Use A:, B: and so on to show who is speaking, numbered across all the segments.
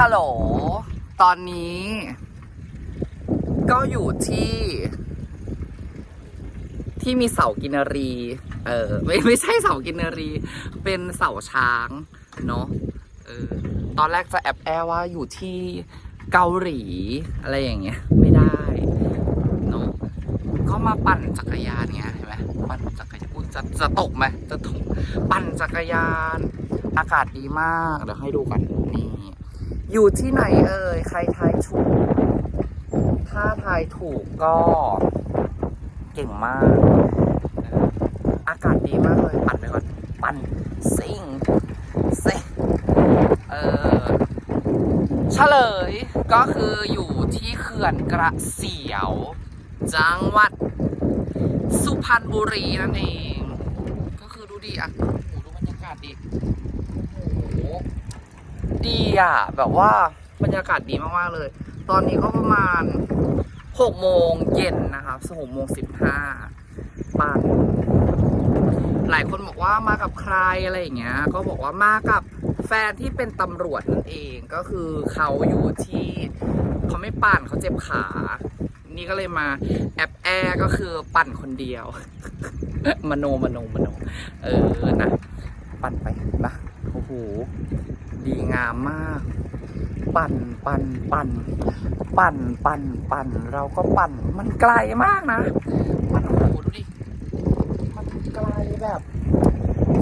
A: ฮัลโหล ตอนนี้ ก็อยู่ที่ ที่มีเสากินรี เออ ไม่ไม่ใช่เสากินรี เป็นเสาช้าง เนาะเออ ตอนแรกจะแอบแอว่าอยู่ที่เกาหลี อะไรอย่างเงี้ย ไม่ได้เนาะก็มาปั่นจักรยานเงี้ยเห็นไหมปั่นจักรยานอุ๊ยจะจะตกไหมจะตกปั่นจักรยาน อากาศดีมาก เดี๋ยวให้ดูกันนี่ อยู่ที่ไหนเอ่ย ใครทายถูก ถ้าทายถูกก็เก่งมาก อากาศดีมากเลย ปั่นไปก่อน ปั่นซิ่งซิ่งเออเฉลยก็คืออยู่ที่เขื่อนกระเสียว จังหวัด สุพรรณบุรีนั่นเอง ก็คือดูดีอะโอ้ดูบรรยากาศดีโอ้โห ดีอะ แบบว่าบรรยากาศดีมากๆเลย ตอนนี้ก็ประมาณหกโมงเย็นนะครับหกโมงสิบห้าปั่นหลายคนบอกว่ามากับใครอะไรอย่างเงี้ย ก็บอกว่ามากับแฟนที่เป็นตำรวจนั่นเอง ก็คือเขาอยู่ที่เขาไม่ปั่นเขาเจ็บขา นี่ก็เลยมาแอบแอร์ก็คือปั่นคนเดียว มโนมโนมโน เออนะ ปั่นไปนะโอ้โห งามมาก ปั่นปั่นปั่นปั่นปั่นปั่นเราก็ปั่น มันไกลมากนะ มันโอ้โหดูดิ มันไกลแบบ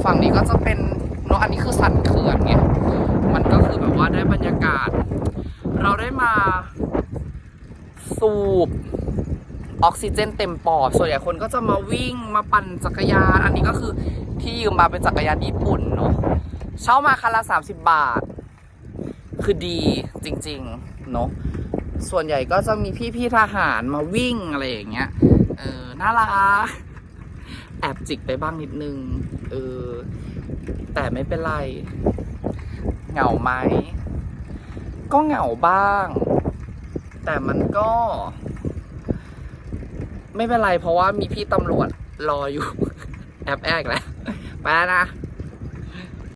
A: ฝั่งนี้ก็จะเป็นเนอะอันนี้คือสันเขื่อนไงมันก็คือแบบว่าได้บรรยากาศ เราได้มาสูบออกซิเจนเต็มปอด ส่วนใหญ่คนก็จะมาวิ่งมาปั่นจักรยาน อันนี้ก็คือที่ยืมมาเป็นจักรยานญี่ปุ่นเนาะ เช่ามาคันละสามสิบบาท คือดีจริงๆเนาะส่วนใหญ่ก็จะมีพี่ๆทหารมาวิ่งอะไรอย่างเงี้ยเออน่ารักแอบจิกไปบ้างนิดนึงเออแต่ไม่เป็นไร เหงาไหมก็เหงาบ้าง แต่มันก็ ไม่เป็นไรเพราะว่ามีพี่ตำรวจรออยู่ แอบแอกแล้วไปแล้วนะ